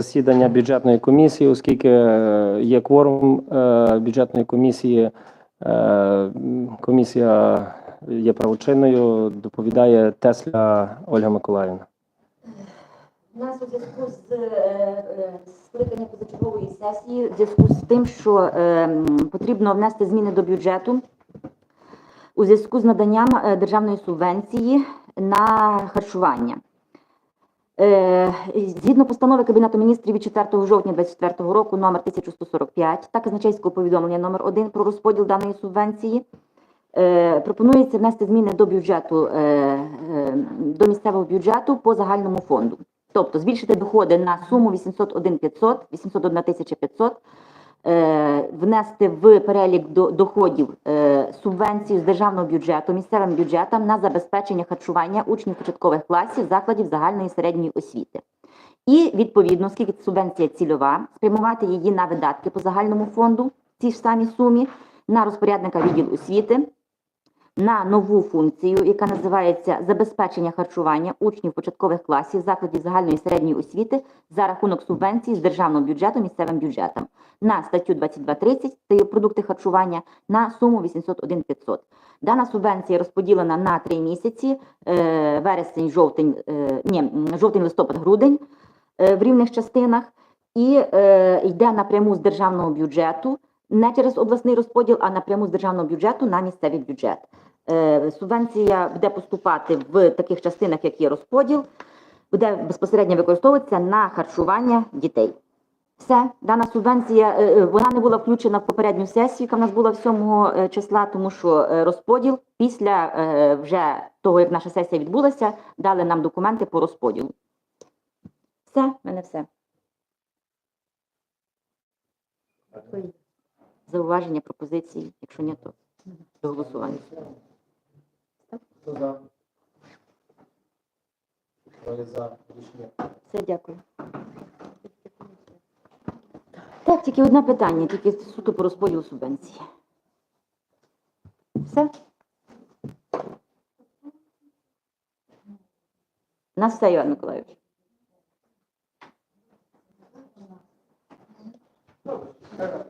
засідання бюджетної комісії, оскільки е, є кворум е, бюджетної комісії. Е, Комісія є правочинною, доповідає Тесля Ольга Миколаївна. У нас у зв'язку з е, позачергової сесії, в зв'язку з тим, що потрібно внести зміни до бюджету у зв'язку з наданням державної субвенції на харчування. Е, Згідно постанови Кабінету міністрів від 4 жовтня 2024 року номер 1145 та казначейського повідомлення номер 1 про розподіл даної субвенції, Е, Пропонується внести зміни до бюджету е, до місцевого бюджету по загальному фонду. Тобто збільшити доходи на суму 801 500, 801 тисяча 500, е, внести в перелік до- доходів субвенцію з державного бюджету місцевим бюджетам на забезпечення харчування учнів початкових класів закладів загальної середньої освіти. І відповідно, оскільки субвенція цільова, спрямувати її на видатки по загальному фонду в цій ж самій сумі, на розпорядника відділу освіти, на нову функцію, яка називається забезпечення харчування учнів початкових класів закладів загальної середньої освіти за рахунок субвенції з державного бюджету місцевим бюджетам на статтю 2230 це є продукти харчування на суму 801 500. Дана субвенція розподілена на три місяці: е, вересень, жовтень, е, ні, жовтень, листопад, грудень е, в рівних частинах, і йде напряму з державного бюджету. Не через обласний розподіл, а напряму з державного бюджету на місцевий бюджет. Е, Субвенція буде поступати в таких частинах, як є розподіл, буде безпосередньо використовуватися на харчування дітей. Все, дана субвенція е, е, вона не була включена в попередню сесію, яка в нас була 7 е, числа, тому що розподіл після вже того, як наша сесія відбулася, дали нам документи по розподілу. Все, в мене все. Зауваження, пропозиції, якщо ні, то до голосування. Хто за? Троє за рішення. Все, дякую. Так, тільки одне питання, тільки суто по розподілу субвенції. Все? У нас все, Іван Миколаївич. Добре.